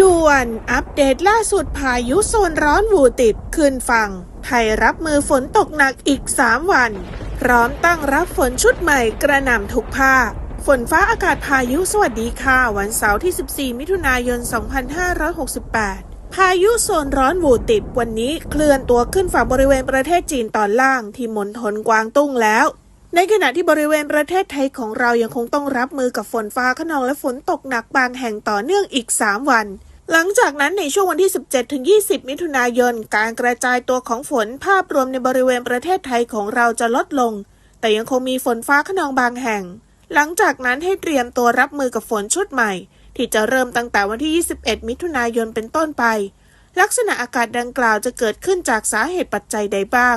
ด่วนอัปเดตล่าสุดพายุโซนร้อนวูติดขึ้นฝั่งไทยรับมือฝนตกหนักอีก 3 วัน พร้อมตั้งรับฝนชุดใหม่กระหน่ำทุกภาคฝนฟ้าอากาศพายุสวัสดีค่ะ วันเสาร์ที่ 14 มิถุนายน 2568 พายุโซนร้อนวูติดวันนี้เคลื่อนตัวขึ้นฝั่งบริเวณประเทศจีนตอนล่างที่มณฑลกวางตุ้งแล้ว ในขณะที่บริเวณประเทศไทยของเรายังคงต้องรับมือกับฝนฟ้าขนองและฝนตกหนักบางแห่งต่อเนื่องอีก 3 วัน หลังจากนั้นในช่วงวันที่ 17ถึง20 มิถุนายน การกระจายตัวของฝนภาพรวมในบริเวณประเทศไทยของเราจะลดลง แต่ยังคงมีฝนฟ้าขนองบางแห่ง หลังจากนั้นให้เตรียมตัวรับมือกับฝนชุดใหม่ ที่จะเริ่มตั้งแต่วันที่ 21 มิถุนายนเป็นต้นไป ลักษณะอากาศดังกล่าวจะเกิดขึ้นจากสาเหตุปัจจัยใดบ้าง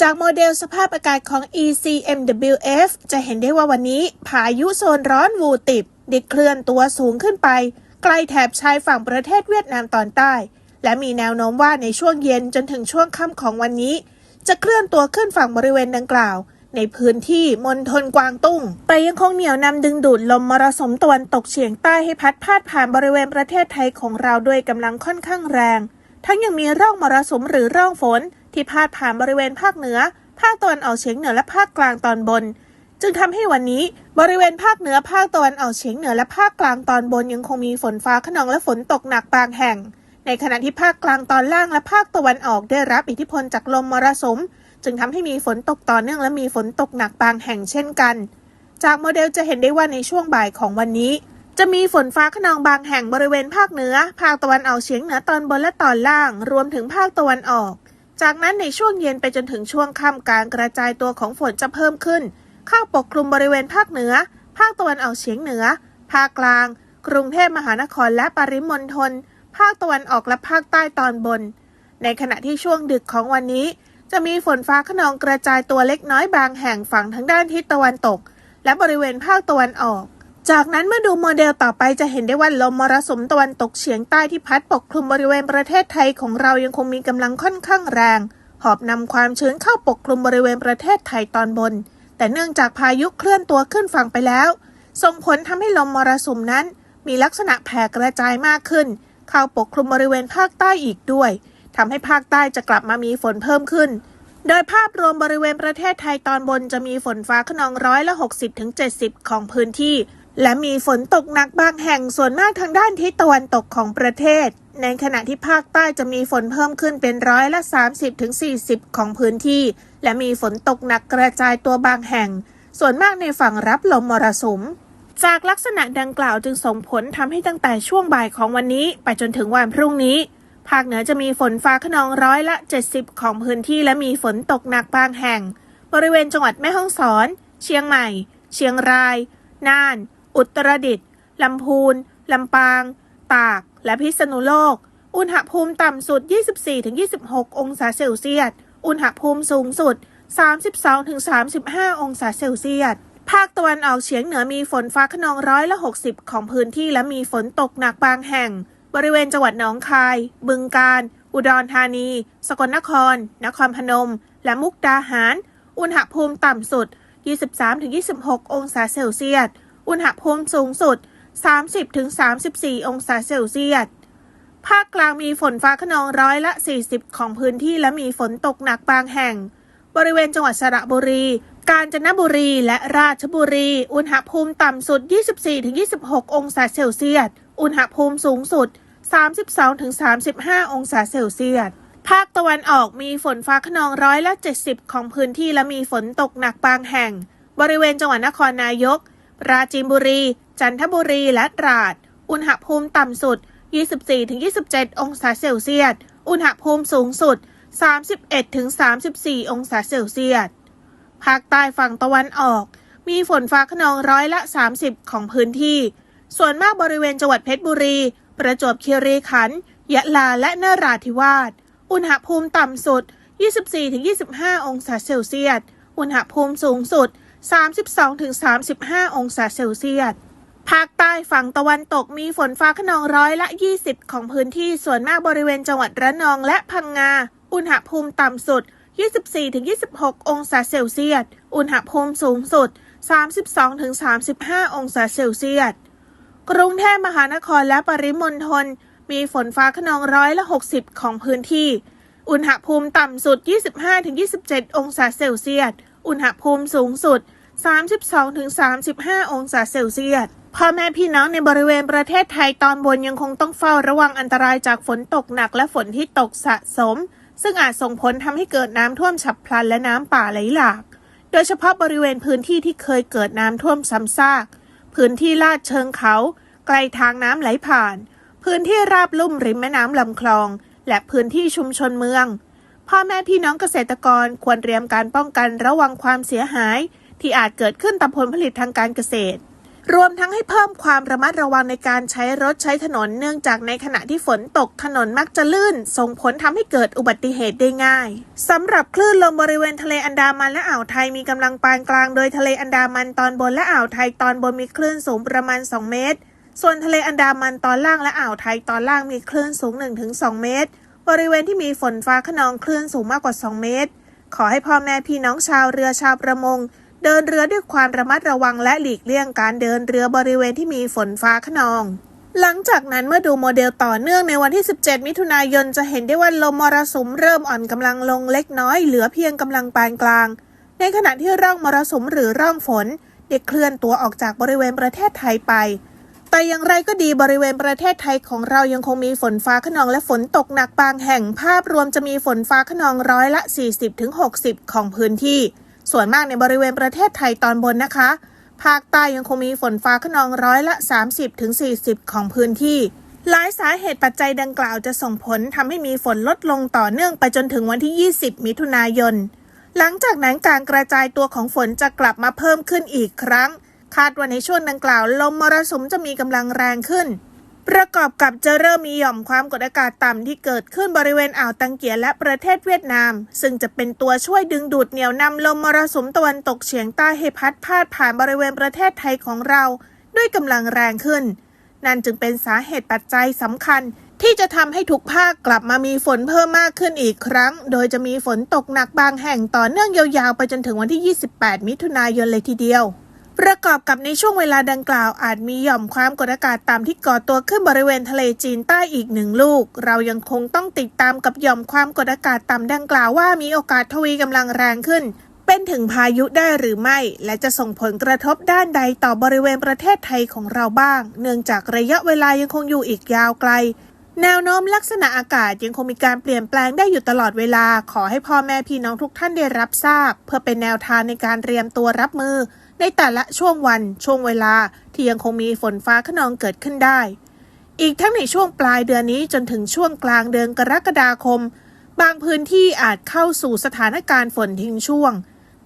จากโมเดลสภาพอากาศของ ECMWF จะเห็นได้ว่าวันนี้พายุโซนร้อนวูติบได้เคลื่อนตัวสูงขึ้นไป ใกล้แถบชายฝั่งประเทศเวียดนามตอนใต้ และมีแนวโน้มว่าในช่วงเย็นจนถึงช่วงค่ำของวันนี้ จะเคลื่อนตัวขึ้นฝั่งบริเวณดังกล่าว ในพื้นที่มณฑลกวางตุ้งแต่ยังคงเหนียวนำดึงดูดลมมรสุมตะวันตกเฉียงใต้ให้พัดพาดผ่านบริเวณประเทศไทยของเราด้วยกำลังค่อนข้างแรง ทั้งยังมีร่องมรสุมหรือร่องฝน ที่พาดผ่านบริเวณภาคเหนือ ภาคตะวันออกเฉียงเหนือและภาคกลางตอนบน จึงทำให้วันนี้บริเวณภาคเหนือภาคตะวันออกเฉียงเหนือและภาคกลางตอนบนยังคงมีฝนฟ้าขนองและฝนตกหนักบางแห่ง ในขณะที่ภาคกลางตอนล่างและภาคตะวันออกได้รับอิทธิพลจากลมมรสุม จึงทำให้มีฝนตกต่อเนื่องและมีฝนตกหนักบางแห่งเช่นกัน จากโมเดลจะเห็นได้ว่าในช่วงบ่ายของวันนี้จะมีฝนฟ้าขนองบางแห่งบริเวณภาคเหนือ ภาคตะวันออกเฉียงเหนือตอนบนและตอนล่าง รวมถึงภาคตะวันออก จากนั้นในช่วงเย็นไปจนถึงช่วงค่ำการกระจายตัวของฝนจะเพิ่มขึ้น เข้าปกคลุมบริเวณภาคเหนือ ภาคตะวันออกเฉียงเหนือ ภาคกลาง กรุงเทพมหานครและปริมณฑล ภาคตะวันออกและภาคใต้ตอนบน ในขณะที่ช่วงดึกของวันนี้ จะมีฝนฟ้าขนองกระจายตัวเล็กน้อยบางแห่งฝั่งทางด้านทิศตะวันตก และบริเวณภาคตะวันออก จากนั้นเมื่อดูโมเดลต่อไปจะเห็นได้ว่าลมมรสุมตะวันตกเฉียงใต้ที่พัดปกคลุมบริเวณประเทศไทยของเรายังคงมีกำลังค่อนข้างแรง หอบนำความชื้นเข้าปกคลุมบริเวณประเทศไทยตอนบน แต่เนื่องจากพายุเคลื่อนตัวขึ้นฝั่งไปแล้ว ส่งผลทำให้ลมมรสุมนั้น มีลักษณะแผ่กระจายมากขึ้น เข้าปกคลุมบริเวณภาคใต้อีกด้วยทำให้ภาคใต้จะกลับมามีฝนเพิ่มขึ้น โดยภาพรวมบริเวณประเทศไทยตอนบนจะมีฝนฟ้าขนองร้อยละ60ถึง70 ของพื้นที่ และมีฝนตกหนักบางแห่งส่วนมากทางด้านทิศตะวันตกของประเทศ ในขณะที่ภาคใต้จะมีฝนเพิ่มขึ้นเป็นร้อยละ 30ถึง40 ของพื้นที่ และมีฝนตกหนักกระจายตัวบางแห่ง ส่วนมากในฝั่งรับลมมรสุม จากลักษณะดังกล่าวจึงส่งผลทำให้ตั้งแต่ช่วงบ่ายของวันนี้ไปจนถึงวันพรุ่งนี้ ภาคเหนือจะมีฝนฟ้าขนองร้อยละ 70 ของพื้นที่ และมีฝนตกหนักบางแห่ง บริเวณจังหวัดแม่ฮ่องสอน เชียงใหม่ เชียงราย น่าน อุตรดิตถ์ลำพูน ลำปาง ตาก และพิษณุโลก อุณหภูมิต่ำสุด 24-26 องศาเซลเซียส อุณหภูมิสูงสุด 32-35 องศาเซลเซียส ภาคตะวันออกเฉียงเหนือมีฝนฟ้าขนองร้อยละ 60 ของพื้นที่และมีฝนตกหนักบางแห่ง บริเวณจังหวัดหนองคาย บึงกาฬ อุดรธานี สกลนคร นครพนม และมุกดาหาร อุณหภูมิต่ำสุด 23-26 องศาเซลเซียส อุณหภูมิสูงสุด 30-34 องศาเซลเซียส ภาคกลางมีฝนฟ้าขนองร้อยละ 40 ของพื้นที่และมีฝนตกหนักบางแห่ง บริเวณจังหวัดสระบุรี กาญจนบุรี และราชบุรี อุณหภูมิต่ำสุด 24-26 องศาเซลเซียส อุณหภูมิสูงสุด 32-35 องศาเซลเซียสภาคตะวันออกมีฝนฟ้าขนองร้อยละ 70 ของพื้นที่และมีฝนตกหนักบางแห่ง บริเวณจังหวัดนครนายก ปราจีนบุรี จันทบุรีและตราด อุณหภูมิต่ำสุด 24-27 องศาเซลเซียส อุณหภูมิสูงสุด 31-34 องศาเซลเซียส ภาคใต้ฝั่งตะวันออก มีฝนฟ้าขนองร้อยละ 30 ของพื้นที่ ส่วนมากบริเวณจังหวัดเพชรบุรี ประจวบคีรีขันธ์ ยะลาและนราธิวาส อุณหภูมิต่ำสุด 24-25 องศาเซลเซียส อุณหภูมิสูงสุด 32-35 องศาเซลเซียส ภาคใต้ฝั่งตะวันตกมีฝนฟ้าขนองร้อยละ 20 ของพื้นที่ส่วนมากบริเวณจังหวัดระนองและพังงา อุณหภูมิต่ำสุด 24-26 องศาเซลเซียส อุณหภูมิสูงสุด 32-35 องศาเซลเซียส กรุงเทพมหานครและปริมณฑลมีฝนฟ้าขนองร้อยละ 60 ของพื้นที่ อุณหภูมิต่ำสุด 25-27 องศาเซลเซียส อุณหภูมิสูงสุด 32-35 องศาเซลเซียสพ่อแม่พี่น้องในบริเวณประเทศไทยตอนบนยังคงต้องเฝ้าระวังอันตรายจากฝนตกหนักและฝนที่ตกสะสม ซึ่งอาจส่งผลทำให้เกิดน้ำท่วมฉับพลันและน้ำป่าไหลหลาก โดยเฉพาะบริเวณพื้นที่ที่เคยเกิดน้ำท่วมซ้ำซาก พื้นที่ลาดเชิงเขา ไกลทางน้ำไหลผ่าน พื้นที่ราบลุ่มริมแม่น้ำลำคลอง และพื้นที่ชุมชนเมือง พ่อแม่พี่น้องเกษตรกรควรเตรียมการป้องกันระวังความเสียหาย ที่อาจเกิดขึ้นต่อผลผลิตทางการเกษตร รวมทั้งให้เพิ่มความระมัดระวังในการใช้รถใช้ถนนเนื่องจากในขณะที่ฝนตกถนนมักจะลื่น ส่งผลทำให้เกิดอุบัติเหตุได้ง่ายสำหรับคลื่นลมบริเวณทะเลอันดามันและอ่าวไทยมีกำลังปานกลางโดยทะเลอันดามันตอนบนและอ่าวไทยตอนบนมีคลื่นสูงประมาณ 2 เมตร ส่วนทะเลอันดามันตอนล่างและอ่าวไทยตอนล่างมีคลื่นสูง 1-2 เมตรบริเวณที่มีฝนฟ้าขนองคลื่นสูงมากกว่า 2 เมตร ขอให้พ่อแม่พี่น้องชาวเรือชาวประมง เดินเรือด้วยความระมัดระวังและหลีกเลี่ยงการเดินเรือบริเวณที่มีฝนฟ้าขนอง หลังจากนั้นเมื่อดูโมเดลต่อเนื่องในวันที่ 17 มิถุนายนจะเห็นได้ว่าลมมรสุมเริ่มอ่อนกำลังลงเล็กน้อย เหลือเพียงกำลังปานกลาง ในขณะที่ร่องมรสุมหรือร่องฝนได้เคลื่อนตัวออกจากบริเวณประเทศไทยไป แต่อย่างไรก็ดีบริเวณประเทศไทยของเรายังคงมีฝนฟ้าขนองและฝนตกหนักบางแห่งภาพรวมจะมีฝนฟ้าขนองร้อยละ 40-60 ของพื้นที่ ส่วนมากในบริเวณประเทศไทยตอนบนนะคะ ภาคใต้ยังคงมีฝนฟ้าขนองร้อยละ 30-40 ของพื้นที่ หลายสาเหตุปัจจัยดังกล่าวจะส่งผลทำให้มีฝนลดลงต่อเนื่องไปจนถึงวันที่ 20 มิถุนายน หลังจากนั้นการกระจายตัวของฝนจะกลับมาเพิ่มขึ้นอีกครั้ง คาดว่าในช่วงดังกล่าวลมมรสุมจะมีกำลังแรงขึ้น ประกอบกับจะเริ่มมีหย่อมความกดอากาศต่ำที่เกิดขึ้นบริเวณอ่าวตังเกียและประเทศเวียดนาม ซึ่งจะเป็นตัวช่วยดึงดูดเหนี่ยวนำลมมรสุมตะวันตกเฉียงใต้ให้พัดพาดผ่านบริเวณประเทศไทยของเรา ด้วยกำลังแรงขึ้น นั่นจึงเป็นสาเหตุปัจจัยสำคัญ ที่จะทำให้ทุกภาคกลับมามีฝนเพิ่มมากขึ้นอีกครั้ง โดยจะมีฝนตกหนักบางแห่งต่อเนื่องยาวๆไปจนถึงวันที่ 28 มิถุนายนเลยทีเดียว ประกอบกับในช่วงเวลาดังกล่าวอาจมีหย่อมความกดอากาศต่ำที่ก่อตัวขึ้นบริเวณทะเลจีนใต้อีกหนึ่งลูก เรายังคงต้องติดตามกับหย่อมความกดอากาศต่ำดังกล่าวว่ามีโอกาสทวีกำลังแรงขึ้น เป็นถึงพายุได้หรือไม่ และจะส่งผลกระทบด้านใดต่อบริเวณประเทศไทยของเราบ้าง เนื่องจากระยะเวลายังคงอยู่อีกยาวไกล แนวโน้มลักษณะอากาศยังคงมีการเปลี่ยนแปลงได้อยู่ตลอดเวลา ขอให้พ่อแม่พี่น้องทุกท่านได้รับทราบ เพื่อเป็นแนวทางในการเตรียมตัวรับมือ ในแต่ละช่วงวันช่วงเวลาที่ยังคงมีฝนฟ้าขนองเกิดขึ้นได้ อีกทั้งในช่วงปลายเดือนนี้จนถึงช่วงกลางเดือนกรกฎาคม บางพื้นที่อาจเข้าสู่สถานการณ์ฝนทิ้งช่วง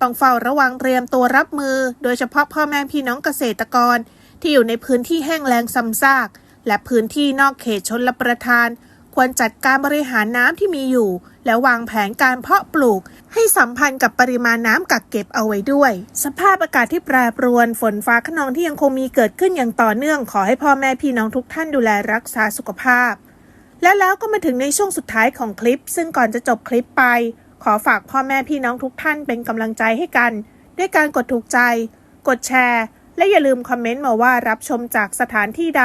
ต้องเฝ้าระวังเตรียมตัวรับมือ โดยเฉพาะพ่อแม่พี่น้องเกษตรกร ที่อยู่ในพื้นที่แห้งแล้งซ้ำซาก และพื้นที่นอกเขตชนลประทาน ควรจัดการบริหารน้ำที่มีอยู่ และวางแผนการเพาะปลูก ให้สัมพันธ์กับปริมาณน้ำกักเก็บเอาไว้ด้วย สภาพอากาศที่แปรปรวนฝนฟ้าขนองที่ยังคงมีเกิดขึ้นอย่างต่อเนื่อง ขอให้พ่อแม่พี่น้องทุกท่านดูแลรักษาสุขภาพ และแล้วก็มาถึงในช่วงสุดท้ายของคลิป ซึ่งก่อนจะจบคลิปไป ขอฝากพ่อแม่พี่น้องทุกท่านเป็นกำลังใจให้กัน ด้วยการกดถูกใจ กดแชร์ และอย่าลืมคอมเมนต์มาว่ารับชมจากสถานที่ใด